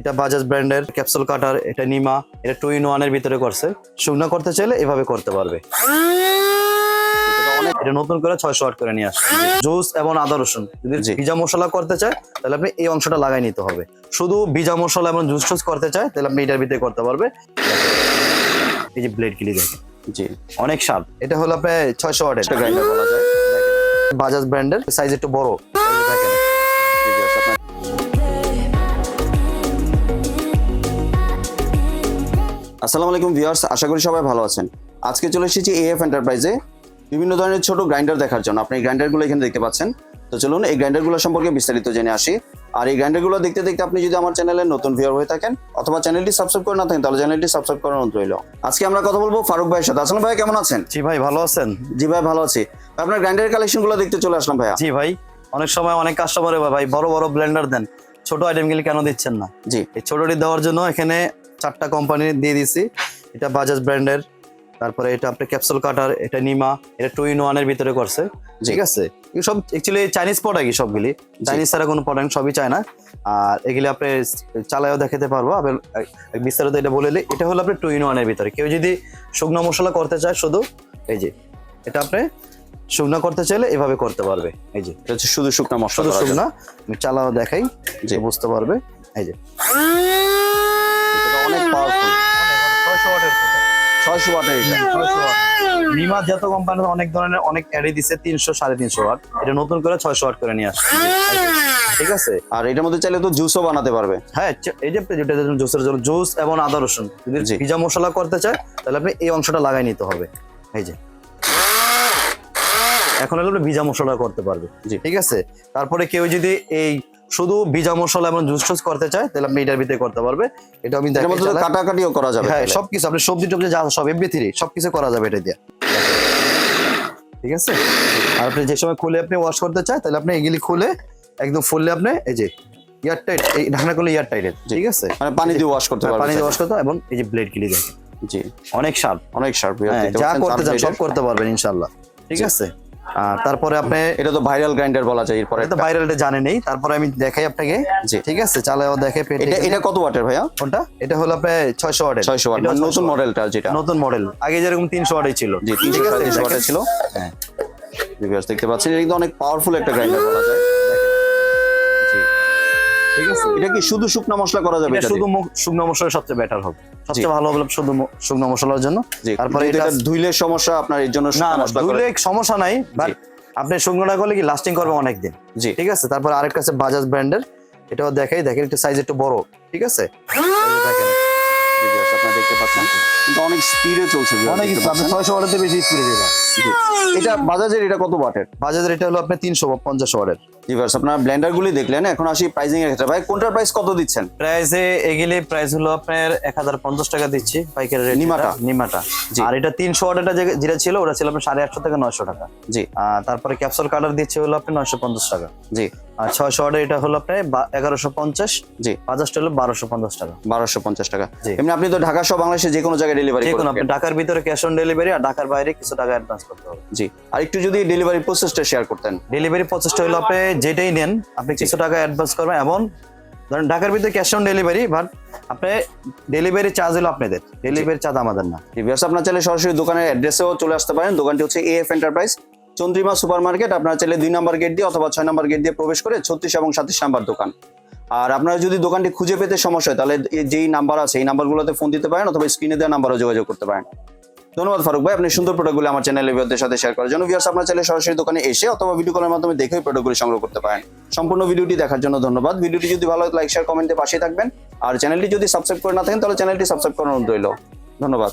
এটা বাজাজ ব্র্যান্ডের ক্যাপসুল কাটার এটা নিমা এটা টু ইন ওয়ানের ভিতরে করছে। শুকনো করতে চাইলে এভাবে করতে পারবে। এটা নতুন করে ছয়শো আট করে নিয়ে আসছে। জুস এবং আদা রসুন। যদি ভিজা মশলা করতে চায় তাহলে আপনি এই অংশটা লাগাই নিতে হবে। শুধু ভিজা মশলা এবং জুস টুস করতে চায় তাহলে আপনি এটার ভিতরে করতে পারবে। এই যে ব্লেড গিলি দেখেন। জি। অনেক স্বাদ এটা হলো আপনার ছয়শো ওয়াটের গ্রাইন্ডার বলা যায় বাজাজ ব্র্যান্ডের সাইজ একটু বড়। দেখেন। আসসালামু আলাইকুম ভিউয়ার্স আশা করি সবাই ভালো আছেন। আজকে চলে এসেছি এএফ এন্টারপ্রাইজে বিভিন্ন ধরনের ছোট গ্রাইন্ডার দেখার জন্য। আপনি এই গ্রাইন্ডারগুলো এখানে দেখতে পাচ্ছেন। তো চলুন এই গ্রাইন্ডারগুলো সম্পর্কে বিস্তারিত জেনে আসি। আর এই গ্রাইন্ডারগুলো দেখতে দেখতে আপনি যদি আমার চ্যানেলে নতুন ভিউয়ার হয়ে থাকেন অথবা চ্যানেলটি সাবস্ক্রাইব করে না থাকেন তাহলে চ্যানেলটি সাবস্ক্রাইব করার অনুরোধ রইল। আজকে আমরা কথা বলব ফারুক ভাইয়ের সাথে। আসলে ভাই কেমন আছেন? জি ভাই ভালো আছেন? জি ভাই ভালো আছি। আপনার গ্রাইন্ডারের কালেকশনগুলো দেখতে চলে আসলাম ভাইয়া। জি ভাই অনেক সময় অনেক কাস্টমারে ভাই বড় বড় ব্লেন্ডার দেন। ছোট আইটেম গুলি কেন দিচ্ছেন না? জি। এই ছোটটি দেওয়ার জন্য এখানে চারটা কোম্পানি দিয়ে দিছি। এটা বাজাজ ব্র্যান্ডের তারপরে এটা আপনার ক্যাপসুল কাটার এটা নিমা এটা টু ইন ওয়ানের ভিতরে করছে। ঠিক আছে? সব অ্যাকচুয়ালি চাইনিজ প্রোডাক্ট সবগুলি। চাইনিজ ছাড়া কোনো প্রোডাক্ট সবই চায় না। আর এগুলি আপনি চালায়ও দেখাতে পারব। আপনার বিস্তারিত এটা বলে দিই, এটা হলো আপনার টু ইন ওয়ানের ভিতরে। কেউ যদি শুকনো মশলা করতে চায় শুধু এই যে এটা আপনি শুকনো করতে চাইলে এভাবে করতে পারবে। এই যে এটা হচ্ছে শুধু শুকনো মশলা শুধু। শুকনা। আমি চালাও দেখাই যে বুঝতে পারবে। এই যে এটা অনেক পাওয়ারফুল ছয়শো ওয়াটের এটা নিমা যত কোম্পানি অনেক ধরনের অনেক অ্যাডে দিছে তিনশো সাড়ে তিনশো ওয়াট। এটা নতুন করে ছয়শো ওয়াট করে নিয়ে আসছে। ঠিক আছে? আর এটার মধ্যে চাইলে তো জুসও বানাতে পারবে। হ্যাঁ এই যে যেটা জুসের জন্য জুস এবং আদা রসুন যদি জি। ভিজা মশলা করতে চায় তাহলে আপনি এই অংশটা লাগাই নিতে হবে। এই যে। এখন হলো আপনি ভিজা মশলা করতে পারবে। জি। ঠিক আছে? তারপরে কেউ যদি এই শুধু ভিজা মশলা এবং জুস টুস করতে চায় তাহলে আপনি এটার ভিতরে করতে পারবে। এটা আমি মধ্যে তো কাটাকাটিও করা যাবে হ্যাঁ। সবকিছু আপনি সবজি টবজি যা সব এমবি থ্রি সবকিছু করা যাবে এটা দিয়ে। ঠিক আছে? আর আপনি যে সময় খুলে আপনি ওয়াশ করতে চায় তাহলে আপনি এগুলি খুলে একদম ফুললে আপনি এই যে ইয়ার টাইট এই ঢাকনা করলে ইয়ার টাইটের ঠিক আছে? মানে পানি দিয়ে ওয়াশ করতে পারবে পানি দিয়ে ওয়াশ করতে হয় এবং এই যে ব্লেড গিলি দেখেন। জি। অনেক স্বাদ অনেক শার্প হ্যাঁ যা করতে চান সব করতে পারবেন ইনশাল্লাহ ঠিক আছে? তারপরে আপনি এটা তো ভাইরাল গ্রাইন্ডার বলা যায় এরপরে। এটা ভাইরালটা জানে নেই তারপরে আমি দেখাই আপনাকে। জি। ঠিক আছে চালাও দেখে পেটে এটা এটা কত ওয়াটের ভাইয়া? কোনটা? এটা হলো আপনার ছয়শো ওয়াটের। ছয়শো ওয়াট মানে নতুন মডেলটা যেটা। নতুন মডেল আগে যেরকম তিনশো ওয়াটের ছিল। জি ঠিক তিনশো আছে, সাড়ে তিনশো দেখেন। ওয়াটের ছিল। হ্যাঁ। দেখতে পাচ্ছেন এটা কিন্তু অনেক পাওয়ারফুল একটা গ্রাইন্ডার বলা যায়। ঠিক আছে? এটা কি শুধু শুকনো মশলা করা যাবে এটা শুধু? শুকনো মশলা সবচেয়ে বেটার হবে। সবচেয়ে ভালো হবে শুধু শুকনো মশলার জন্য। তারপরে এটা ধুইলে সমস্যা আপনার এর জন্য না ধুলে সমস্যা নাই বাট আপনি করলে কি লাস্টিং করবে অনেক দিন জি। ঠিক আছে? তারপর আরেকটা আছে বাজাজ ব্র্যান্ডের এটাও দেখাই দেখেন একটু সাইজ একটু বড়। ঠিক আছে? আপনারা দেখতে পাচ্ছেন। কিন্তু অনেক স্পিডে চলছে অনেক আপনি ছয়শো ওয়াটের বেশি স্পিডে এটা বাজাজের এটা কত ওয়াটের বাজাজের এটা হলো আপনার তিনশো পঞ্চাশ ওয়াটের। ভিউয়ার্স আপনারা ব্লেন্ডার গুলি দেখলেন এখন আসি প্রাইজিং এর ক্ষেত্রে। ভাই কোনটার প্রাইস কত দিচ্ছেন? প্রাইসে এগুলি প্রাইস হলো আপনার এক হাজার পঞ্চাশ টাকা দিচ্ছি পাইকারি রেট নিমাটা? নিমাটা। আর এটা তিনশো ওয়াটেরটা যে- যেটা ছিল ওটা ছিল আপনার সাড়ে আটশো থেকে নয়শো টাকা। জি। তারপরে ক্যাপসুল কালার দিচ্ছে হলো আপনি নয়শো পঞ্চাশ টাকা। জি। আর ছয়শো ওয়াটের এটা হলো আপনার এগারোশো পঞ্চাশ জি। বাজাজটা হলো বারোশো পঞ্চাশ টাকা। বারোশো পঞ্চাশ টাকা। এমনি আপনি তো ঢাকা সহ বাংলাদেশে যে কোনো জায়গায় ডেলিভারি যে কোনো আপনি ঢাকার ভিতরে ক্যাশ অন ডেলিভারি আর ঢাকার বাইরে কিছু টাকা অ্যাডভান্স করতে হবে। জি। আর একটু যদি ডেলিভারি প্রসেসটা শেয়ার করতেন। ডেলিভারি প্রসেসটা হলো আপনি যেটাই নেন আপনি কিছু টাকা অ্যাডভান্স করবেন এবং ধরেন ঢাকার ভিতরে ক্যাশ অন ডেলিভারি বাট আপনি ডেলিভারি চার্জ হলো আপনাদের। ডেলিভারি চার্জ আমাদের না। আপনার চাইলে সরাসরি দোকানের অ্যাড্রেসেও চলে আসতে পারেন। দোকানটি হচ্ছে AF enterprise Chandrima super market আপনারা চাইলে দুই নম্বর গেট দিয়ে অথবা ছয় নম্বর গেট দিয়ে প্রবেশ করে ছত্রিশ এবং সাতত্রিশ নাম্বার দোকান। আর আপনারা যদি দোকানটি খুঁজে পেতে সমস্যা হয়, তাহলে যেই নাম্বার আছে, এই নাম্বারগুলোতে ফোন দিতে পারেন অথবা স্ক্রিনে দেওয়া নাম্বারও যোগাযোগ করতে পারেন। ধন্যবাদ ফারুক ভাই, আপনি সুন্দর প্রোডাক্টগুলো আমার চ্যানেলের ভিউয়ারদের সাথে শেয়ার করার জন্য। ভিউয়ার্স আপনার চাইলে সরাসরি দোকানে এসে অথবা ভিডিও কলের মাধ্যমে দেখে প্রোডাক্টগুলি সংগ্রহ করতে পারেন। সম্পূর্ণ ভিডিওটি দেখার জন্য ধন্যবাদ। ভিডিওটি যদি ভালো হয় লাইক শেয়ার কমেন্টে পাশে থাকবেন। আর চ্যানেলটি যদি সাবস্ক্রাইব করে না থাকেন, তাহলে চ্যানেলটি সাবস্ক্রাইব করার অনুরোধ রইল। ধন্যবাদ।